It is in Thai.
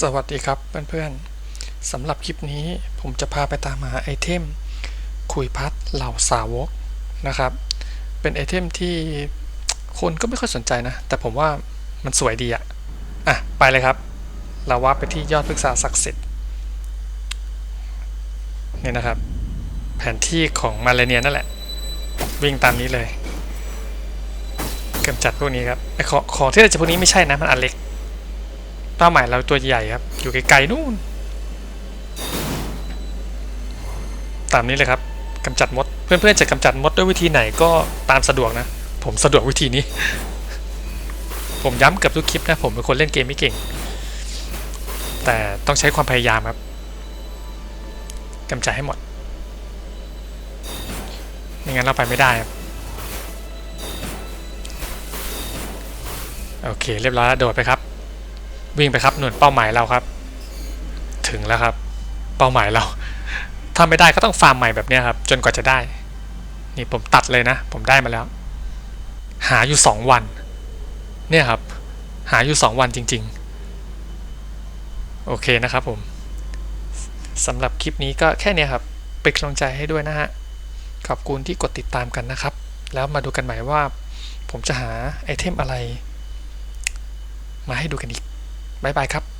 สวัสดีครับเพื่อนๆสำหรับคลิปนี้ผมจะพาไปตามหาไอเทมคุยพัดเหล่าสาวกนะครับ เป็นไอเทมที่คนก็ไม่ค่อยสนใจนะ แต่ผมว่ามันสวยดีอะอะ ไปเลยครับ เราว่าไปที่ยอดพฤกษาศักดิ์สิทธิ์นี่นะครับ แผนที่ของมาเลเนียนั่นแหละ วิ่งตามนี้เลยกำจัดพวกนี้ครับไอของของที่เราจะพวกนี้ไม่ใช่นะมันอันเล็ก เป้าหมายเราตัวใหญ่ครับ อยู่ไกลๆนู่น ตามนี้เลยครับกำจัดมด เพื่อนๆจะกำจัดมดด้วยวิธีไหนก็ตามสะดวกนะ ผมสะดวกวิธีนี้ ผมย้ำเกับทุกคลิปนะ ผมเป็นคนเล่นเกมไม่เก่ง แต่ต้องใช้ความพยายามครับกำจัดให้หมดไม่งั้นเราไปไม่ได้ครับโอเค เรียบร้อยแล้วโดดไปครับ วิ่งไปครับหน่วยเป้าหมายเราครับ ถึงแล้วครับ เป้าหมายเรา ถ้าไม่ได้ก็ต้องฟาร์มใหม่แบบนี้ครับ จนกว่าจะได้ นี่ผมตัดเลยนะ ผมได้มาแล้ว หาอยู่สองวัน เนี่ยครับ หาอยู่สองวันจริง ๆ โอเคนะครับผมสำหรับคลิปนี้ก็แค่นี้ครับเป็นกำลังใจให้ด้วยนะฮะขอบคุณที่กดติดตามกันนะครับ แล้วมาดูกันใหม่ว่า ผมจะหาไอเทมอะไร มาให้ดูกันอีก บ๊ายบายครับ